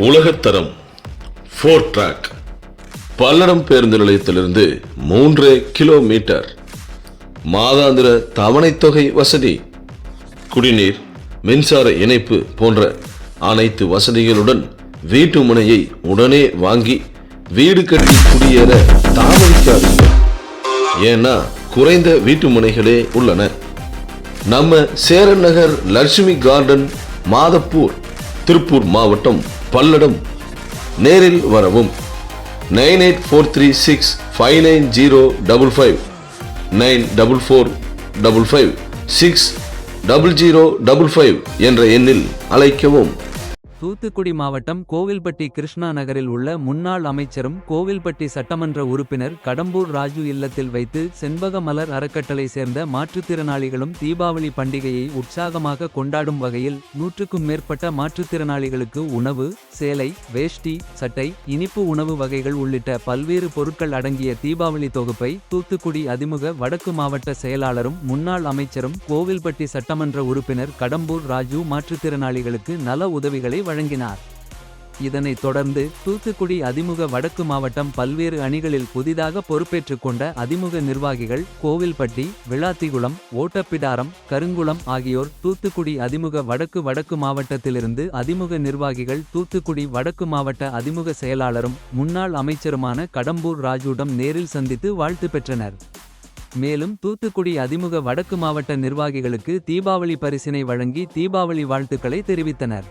உலகத்தரம் four track Palladam பேருந்து நிலையத்திலிருந்து மூன்று கிலோமீட்டர் மாதாந்திர தவணைத் தொகை வசதி. குடிநீர் மின்சார இணைப்பு போன்ற அனைத்து வசதிகளுடன் வீட்டு முனையை உடனே வாங்கி வீடு கட்டி குடியேற தாமதிக்காதீர்கள். ஏன்னா குறைந்த வீட்டு முனைகளே உள்ளன. நம்ம சேரன் நகர் லட்சுமி கார்டன் மாதப்பூர் திருப்பூர் மாவட்டம் பல்லடம். நேரில் வரவும். Nine eight four three six five nine zero double five. Nine double four double five six double zero double five என்ற எண்ணில் அழைக்கவும். தூத்துக்குடி மாவட்டம் கோவில்பட்டி கிருஷ்ணா நகரில் உள்ள முன்னாள் அமைச்சரும் கோவில்பட்டி சட்டமன்ற உறுப்பினர் கடம்பூர் ராஜு இல்லத்தில் வைத்து செண்பக மலர் அறக்கட்டளை சேர்ந்த மாற்றுத்திறனாளிகளும் தீபாவளி பண்டிகையை உற்சாகமாக கொண்டாடும் வகையில் நூற்றுக்கும் மேற்பட்ட மாற்றுத்திறனாளிகளுக்கு உணவு சேலை வேஷ்டி சட்டை இனிப்பு உணவு வகைகள் உள்ளிட்ட பல்வேறு பொருட்கள் அடங்கிய தீபாவளி தொகுப்பை தூத்துக்குடி அதிமுக வடக்கு மாவட்ட செயலாளரும் முன்னாள் அமைச்சரும் கோவில்பட்டி சட்டமன்ற உறுப்பினர் கடம்பூர் ராஜு மாற்றுத்திறனாளிகளுக்கு நல உதவிகளை வழங்கினார். இதனைத் தொடர்ந்து தூத்துக்குடி அதிமுக வடக்கு மாவட்டம் பல்வேறு அணிகளில் புதிதாக பொறுப்பேற்றுக் கொண்ட அதிமுக நிர்வாகிகள் கோவில்பட்டி விளாத்திகுளம் ஓட்டப்பிடாரம் கருங்குளம் ஆகியோர் தூத்துக்குடி அதிமுக வடக்கு வடக்கு மாவட்டத்திலிருந்து அதிமுக நிர்வாகிகள் தூத்துக்குடி வடக்கு மாவட்ட அதிமுக செயலாளரும் முன்னாள் அமைச்சருமான கடம்பூர் ராஜுடம் நேரில் சந்தித்து வாழ்த்து பெற்றனர். மேலும் தூத்துக்குடி அதிமுக வடக்கு மாவட்ட நிர்வாகிகளுக்கு தீபாவளி பரிசினை வழங்கி தீபாவளி வாழ்த்துக்களை தெரிவித்தனர்.